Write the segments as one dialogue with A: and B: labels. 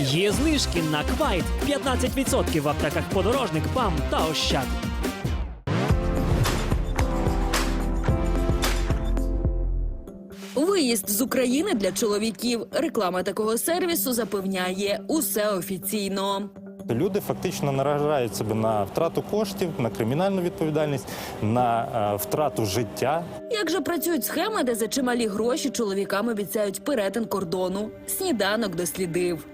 A: Є знижки на квайт 15% в аптеках подорожник, ПАМ та Ощад.
B: Виїзд з України для чоловіків. Реклама такого сервісу запевняє усе офіційно.
C: Люди фактично наражають себе на втрату коштів, на кримінальну відповідальність, на е, втрату життя.
B: Як же працюють схеми, де за чималі гроші чоловікам обіцяють перетин кордону? Сніданок дослідив.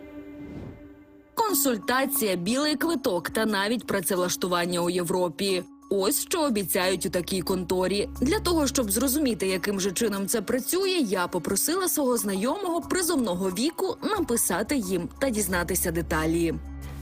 B: Консультація, білий квиток та навіть працевлаштування у Європі. Ось що обіцяють у такій конторі. Для того щоб зрозуміти, яким же чином це працює, я попросила свого знайомого призовного віку написати їм та дізнатися деталі.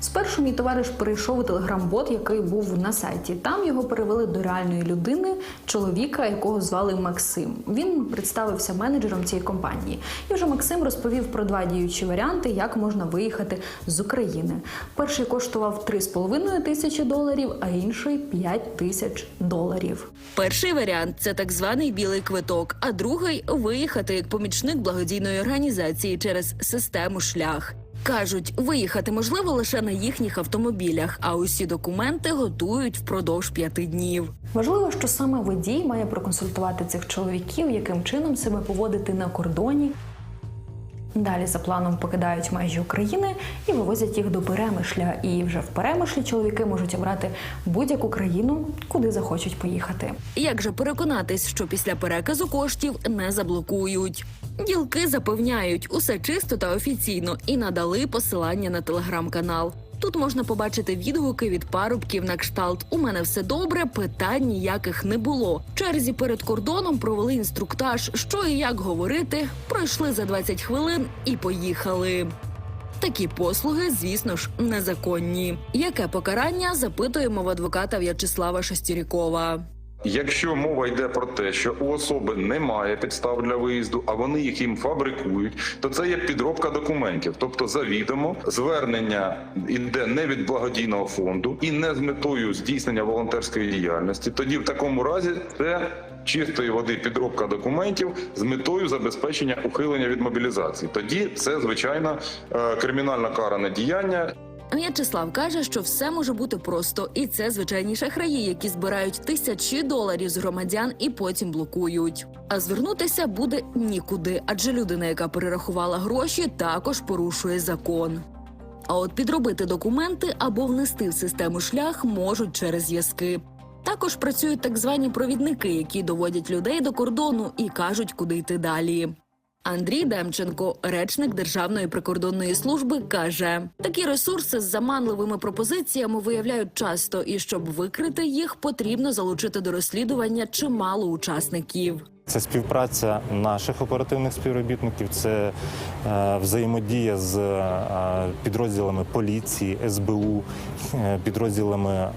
D: Спершу мій товариш перейшов у телеграм-бот, який був на сайті. Там його перевели до реальної людини, чоловіка, якого звали Максим. Він представився менеджером цієї компанії. І вже Максим розповів про два діючі варіанти, як можна виїхати з України. Перший коштував 3,5 тисячі доларів, а інший 5 тисяч доларів.
B: Перший варіант це так званий білий квиток, а другий виїхати як помічник благодійної організації через систему шлях. Кажуть, виїхати можливо лише на їхніх автомобілях, а усі документи готують впродовж п'яти днів.
D: Важливо, що саме водій має проконсультувати цих чоловіків, яким чином себе поводити на кордоні. Далі за планом покидають межі України і вивозять їх до перемишля. І вже в перемишлі чоловіки можуть обрати будь-яку країну, куди захочуть поїхати.
B: Як же переконатись, що після переказу коштів не заблокують? Ділки запевняють, усе чисто та офіційно і надали посилання на телеграм-канал. Тут можна побачити відгуки від парубків на кшталт. У мене все добре, питань ніяких не було. Черзі перед кордоном провели інструктаж, що і як говорити. Пройшли за 20 хвилин і поїхали. Такі послуги, звісно ж, незаконні. Яке покарання запитуємо в адвоката В'ячеслава Шестірікова.
E: Якщо мова йде про те, що у особи немає підстав для виїзду, а вони їх їм фабрикують, то це є підробка документів, тобто завідомо звернення йде не від благодійного фонду і не з метою здійснення волонтерської діяльності. Тоді в такому разі це чистої води підробка документів з метою забезпечення ухилення від мобілізації. Тоді це звичайно е, кримінально каране діяння.
B: В'ячеслав каже, що все може бути просто, і це звичайні шахраї, які збирають тисячі доларів з громадян і потім блокують. А звернутися буде нікуди, адже людина, яка перерахувала гроші, також порушує закон. А от підробити документи або внести в систему шлях можуть через зв'язки. Також працюють так звані провідники, які доводять людей до кордону і кажуть, куди йти далі. Андрій Демченко, речник Державної прикордонної служби, каже: такі ресурси з заманливими пропозиціями виявляють часто, і щоб викрити їх, потрібно залучити до розслідування чимало учасників.
C: Це співпраця наших оперативних співробітників, це е, взаємодія з е, підрозділами поліції, СБУ, е, підрозділами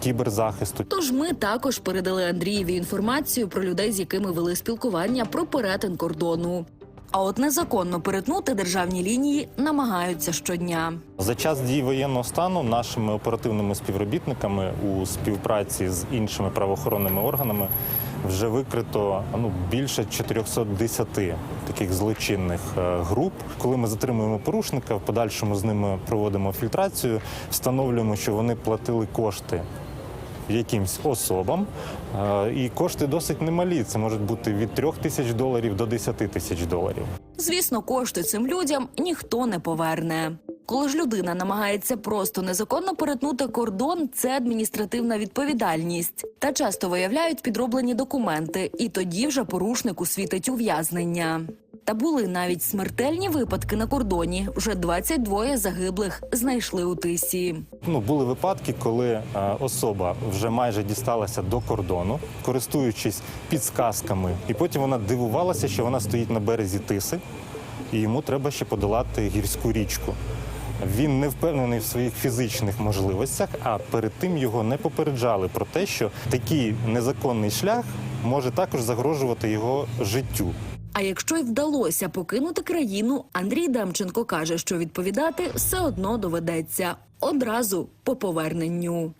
C: кіберзахисту.
B: Тож ми також передали Андрієві інформацію про людей, з якими вели спілкування про перетин кордону. А от незаконно перетнути державні лінії намагаються щодня.
C: За час дії воєнного стану нашими оперативними співробітниками у співпраці з іншими правоохоронними органами вже викрито ну більше 410 таких злочинних е, груп. Коли ми затримуємо порушника, в подальшому з ними проводимо фільтрацію, встановлюємо, що вони платили кошти. Якимсь особам Е, і кошти досить немалі. Це можуть бути від 3 тисяч доларів до 10 тисяч доларів.
B: Звісно, кошти цим людям ніхто не поверне. Коли ж людина намагається просто незаконно перетнути кордон, це адміністративна відповідальність. Та часто виявляють підроблені документи, і тоді вже порушнику світить ув'язнення. Та були навіть смертельні випадки на кордоні. Вже 22 загиблих знайшли у тисі.
C: Ну, були випадки, коли е, особа вже майже дісталася до кордону, користуючись підсказками, і потім вона дивувалася, що вона стоїть на березі тиси, і йому треба ще подолати гірську річку. Він не впевнений в своїх фізичних можливостях, а перед тим його не попереджали про те, що такий незаконний шлях може також загрожувати його життю.
B: А якщо й вдалося покинути країну, Андрій Демченко каже, що відповідати все одно доведеться одразу по поверненню.